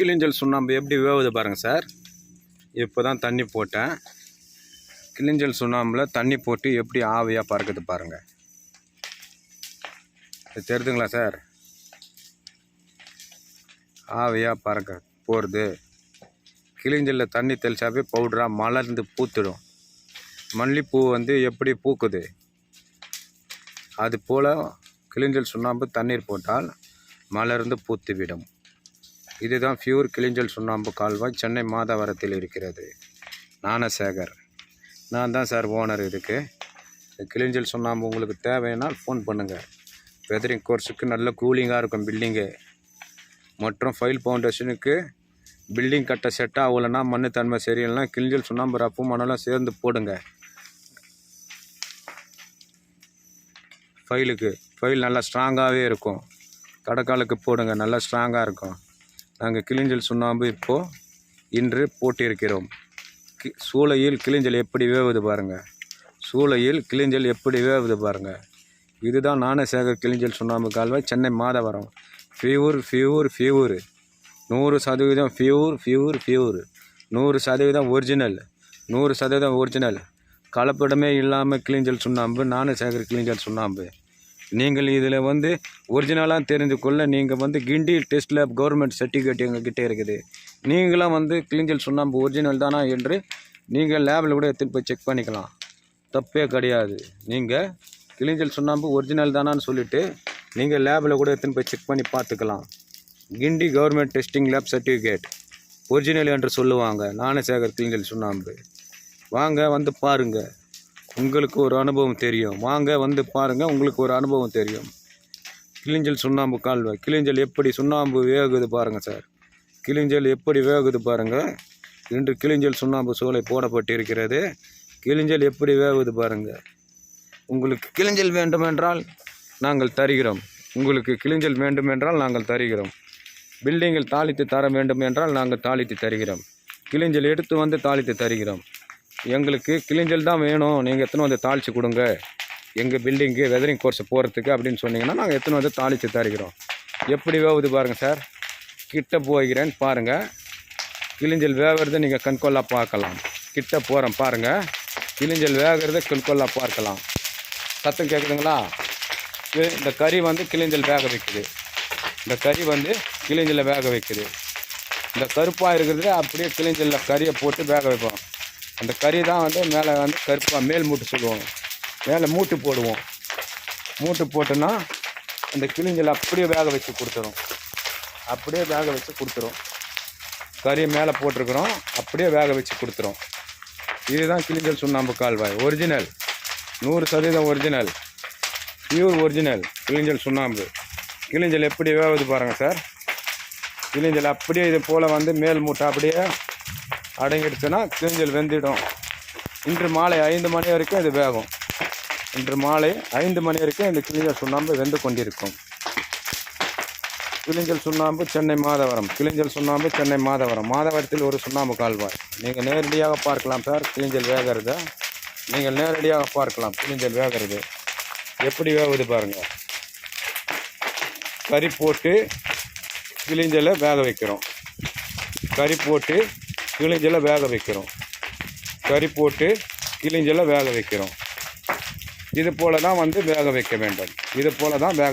கிளிஞ்சல் சுண்ணாம்பு எப்படி வேவுது பாருங்கள் சார். இப்போ தான் தண்ணி போட்டேன். கிளிஞ்சல் சுண்ணாம்பில் தண்ணி போட்டு எப்படி ஆவியாக பறக்குது பாருங்கள் இது தெரியுதுங்களா சார்? ஆவியாக பறக்க போகிறது கிளிஞ்சலில் தண்ணி தெளிச்சாவே பவுடராக மலர்ந்து பூத்துடும். மல்லிப்பூ வந்து எப்படி பூக்குது? அது போல் கிளிஞ்சல் சுண்ணாம்பு தண்ணீர் போட்டால் மலர்ந்து பூத்துவிடும். இதுதான் பியூர் கிளிஞ்சல் சுண்ணாம்பு கால்வாய். சென்னை மாதவரத்தில் இருக்கிறது. ஞானசேகர். நான் தான் சார் ஓனர் இதுக்கு. கிளிஞ்சல் சுண்ணாம்பு உங்களுக்கு தேவைன்னா ஃபோன் பண்ணுங்கள் வெதரிங் கோர்ஸுக்கு நல்ல கூலிங்காக இருக்கும் பில்டிங்கு மற்றும் ஃபைல் ஃபவுண்டேஷனுக்கு பில்டிங் கட்ட செட் ஆகலைன்னா மண்ணு தன்மை சரியில்லைனா கிளிஞ்சல் சுண்ணாம்பு ரப்பும் மணலாம் சேர்ந்து போடுங்க. ஃபைலுக்கு ஃபைல் நல்லா ஸ்ட்ராங்காகவே இருக்கும். கடக்காலுக்கு போடுங்க நல்லா ஸ்ட்ராங்காக இருக்கும். நாங்கள் கிளிஞ்சல் சுண்ணாம்பு இப்போது இன்று போட்டிருக்கிறோம். கி சூளையில் கிளிஞ்சல் எப்படி வேவுது பாருங்கள் சூளையில் கிளிஞ்சல் எப்படி வேவுது பாருங்கள் இதுதான் ஞானசேகர் கிளிஞ்சல் சுண்ணாம்பு கால்வாய் Chennai Madhavaram. Pure pure pure. நூறு சதவீதம் ஃபியூர் ஃபியூர் ஃபியூர். நூறு சதவீதம் ஒரிஜினல். நூறு சதவீதம் ஒரிஜினல். கலப்படமே இல்லாமல் கிளிஞ்சல் சுண்ணாம்பு ஞானசேகர் கிளிஞ்சல் சுண்ணாம்பு. நீங்கள் இதில் வந்து ஒரிஜினலாக தெரிந்து கொள்ள நீங்கள் வந்து Guindy test lab government certificate எங்ககிட்ட இருக்குது. நீங்களாம் வந்து கிளிஞ்சல் சுண்ணாம்பு ஒரிஜினல் தானா என்று நீங்கள் லேபில் கூட எடுத்துகிட்டு போய் செக் பண்ணிக்கலாம். தப்பே கிடையாது. நீங்கள் கிளிஞ்சல் சுண்ணாம்பு ஒரிஜினல் தானான்னு சொல்லிவிட்டு நீங்கள் லேபில் கூட எடுத்துன்னு போய் செக் பண்ணி பார்த்துக்கலாம். Guindy government testing lab certificate original என்று சொல்லுவாங்க. ஞானசேகர் கிளிஞ்சல் சுண்ணாம்பு. வாங்க வந்து பாருங்கள் உங்களுக்கு ஒரு அனுபவம் தெரியும். வாங்க வந்து பாருங்கள் உங்களுக்கு ஒரு அனுபவம் தெரியும். கிளிஞ்சல் சுண்ணாம்பு கால்வாய் கிளிஞ்சல் எப்படி சுண்ணாம்பு வேகுது பாருங்கள் சார். கிளிஞ்சல் எப்படி வேகுது பாருங்கள் இன்று கிளிஞ்சல் சுண்ணாம்பு சூளை போடப்பட்டு இருக்கிறது கிளிஞ்சல் எப்படி வேகுது பாருங்கள் உங்களுக்கு கிளிஞ்சல் வேண்டுமென்றால் நாங்கள் தருகிறோம். உங்களுக்கு கிளிஞ்சல் வேண்டுமென்றால் நாங்கள் தருகிறோம். பில்டிங்கில் தாளித்து தர வேண்டும் என்றால் நாங்கள் தாளித்து தருகிறோம். கிளிஞ்சல் எடுத்து வந்து தாளித்து தருகிறோம். எங்களுக்கு கிளிஞ்சல் தான் வேணும். நீங்கள் எத்தனை வந்து தாளித்து கொடுங்க. எங்கள் பில்டிங்கு வெதரிங் கோர்ஸ் போகிறதுக்கு அப்படின்னு சொன்னீங்கன்னா நாங்கள் எத்தனை வந்து தாளித்து தருகிறோம். எப்படி வேவுது பாருங்கள் சார் கிட்ட போகிறேன்னு பாருங்கள் கிளிஞ்சல் வேகிறத நீங்கள் கண்கொள்ளா பார்க்கலாம். கிட்ட போகிறேன் பாருங்கள் கிளிஞ்சல் வேகிறத கண்கொள்ளா பார்க்கலாம். சத்தம் கேட்குதுங்களா இந்த கறி வந்து கிளிஞ்சல் வேக வைக்குது. இந்த கறி வந்து கிளிஞ்சலில் வேக வைக்குது. இந்த கருப்பாக இருக்கிறது அப்படியே கிளிஞ்சலில் கறியை போட்டு வேக வைப்போம். அந்த கறி தான் வந்து மேலே வந்து கருப்பாக மேல் மூட்டு சொல்லுவோம் மேலே மூட்டு போடுவோம். மூட்டு போட்டோன்னா அந்த கிளிஞ்சல் அப்படியே வேக வச்சு கொடுத்துரும். அப்படியே வேக வச்சு கொடுத்துரும். கறி மேலே போட்டிருக்கிறோம். அப்படியே வேக வச்சு கொடுத்துரும். இதுதான் கிளிஞ்சல் சுண்ணாம்பு கால்வாய். ஒரிஜினல் நூறு சதவீதம் ஒரிஜினல் பியூர் ஒரிஜினல் கிளிஞ்சல் சுண்ணாம்பு. கிளிஞ்சல் எப்படி வேகுது பாருங்கள் சார். கிளிஞ்சல் அப்படியே இது போல் வந்து மேல் மூட்டை அப்படியே அடங்கிடுச்சுன்னா கிளிஞ்சல் வெந்திடும். இன்று மாலை ஐந்து மணி வரைக்கும் இது வேகும். இன்று மாலை ஐந்து மணி வரைக்கும் இந்த கிளிஞ்சல் சுண்ணாம்பு வெந்து கொண்டிருக்கும். கிளிஞ்சல் சுண்ணாம்பு சென்னை மாதவரம். கிளிஞ்சல் சுண்ணாம்பு சென்னை மாதவரம். மாதவரத்தில் ஒரு சுண்ணாம்பு கால்வாய். நீங்கள் நேரடியாக பார்க்கலாம் சார் கிளிஞ்சல் வேகிறது. நீங்கள் நேரடியாக பார்க்கலாம் கிளிஞ்சல் வேகிறது. எப்படி வேகுது பாருங்கள் கறி போட்டு கிளிஞ்சலை வேக வைக்கிறோம். கறி போட்டு கிழிஞ்செல்லாம் வேக வைக்கிறோம். கறி போட்டு கிழிஞ்செல்லாம் வேக வைக்கிறோம். இது போல தான் வந்து வேக வைக்க வேண்டும். இது போல தான் வேக